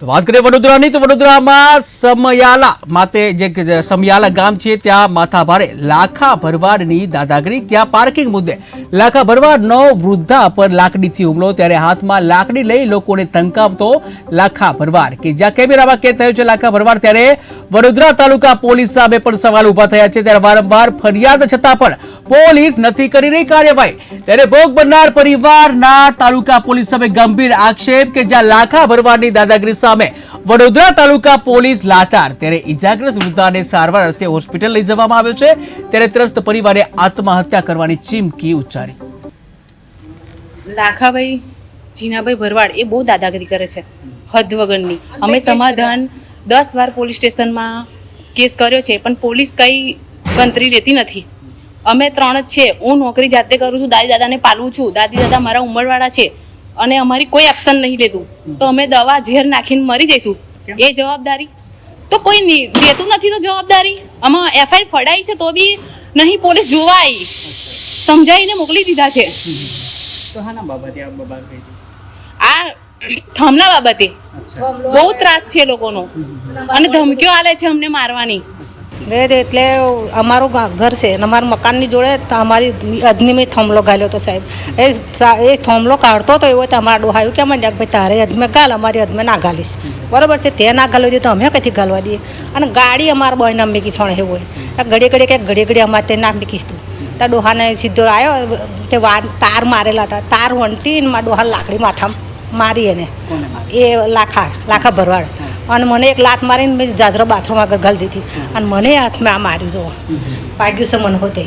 તો વાત કરીએ વડોદરાની, તો વડોદરામાં સમયાલા માતે જે સમયાલા ગામ છે, ત્યાં માથાભારે લાખા ભરવાડની દાદાગીરી. ક્યાં પાર્કિંગ મુદ્દે? લાખા ભરવાડનો વૃદ્ધા પર લાકડીથી હુમલો. ત્યારે હાથમાં લાકડી લઈ લોકોને ધમકાવતો લાખા ભરવાડ. કે જ્યાં કેમેરામાં કેદ થયો છે, લાખા ભરવાડ. ત્યારે વડોદરા તાલુકા પોલીસ સામે પણ સવાલ ઊભા થયા છે. ત્યારે વારંવાર ફરિયાદ છતાં પણ પોલીસ નથી કરી રહી કાર્યવાહી. ત્યારે ભોગ બનનાર પરિવારના તાલુકા પોલીસ સામે ગંભીર આક્ષેપ કે જ્યાં લાખા ભરવાડની દાદાગીરી સામે વડોદરા તાલુકા પોલીસ લાચાર. ત્યારે ઇજાગ્રસ્ત વૃદ્ધાને સારવાર અર્થે હોસ્પિટલ લઈ જવામાં આવ્યો છે. ત્યારે ત્રસ્ત પરિવારે આત્મહત્યા કરવાની ચીમકી ઉચ્ચારી. લાખાભાઈ, જીનાભાઈ ભરવાડ એ બહુ દાદાગીરી કરે છે હદ વગરની. અમે સમાધાન દસ વાર પોલીસ સ્ટેશનમાં કેસ કર્યો છે, પણ પોલીસ કંઈ ગંતરી લેતી નથી. અમે ત્રણ જ છે. હું નોકરી જાતે કરું છું, દાદી દાદાને પાલવું છું. દાદી દાદા મારા ઉંમરવાળા છે. અને અમારી કોઈ એક્શન નહીં લેતું. તો અમે દવા ઝેર નાખીને મરી જઈશું. એ જવાબદારી. તો કોઈ લેતું નથી તો જવાબદારી. આમાં એફઆઈઆર ફડાઈ છે તો બી નહીં પોલીસ જોવા આવી સમજાવીને મોકલી દીધા છે. તો હાના બાબતે આ થમલા બાબતે. બહુ ત્રાસ છે લોકોનો. અને ધમકીઓ આલે છે અમને મારવાની. તે એટલે અમારું ઘર છે અને અમારા મકાનની જોડે અમારી અદની થોમલો ગાલ્યો હતો સાહેબ. એ એ થોમલો કાઢતો હતો એવો તો અમારા ડોહાયું કે મને ભાઈ તારે અજમે ગાલ અમારી અધમે ના ગાલીશ. બરાબર છે તે ના ગાલવા દઈએ તો અમે કઈથી ગાલવા દઈએ? અને ગાડી અમારા બોયના મેકી છોણે એવું હોય. ઘડી ઘડી ક્યાંક ઘડી ઘડી અમારે તે ના તું ત્યાં ડોહાને સીધો આવ્યો તે વાર તાર મારેલા હતા. તાર વંટી ને મારા ડોહા લાકડી માથા મારી એને. એ લાખા લાખા ભરવાડ. અને મને એક લાત મારીને મેં જાજરો બાથરૂમ આગળ ઘાલી દીધી અને મને હાથમાં આ માર્યું જો પાગ્યું છે મને હોતે.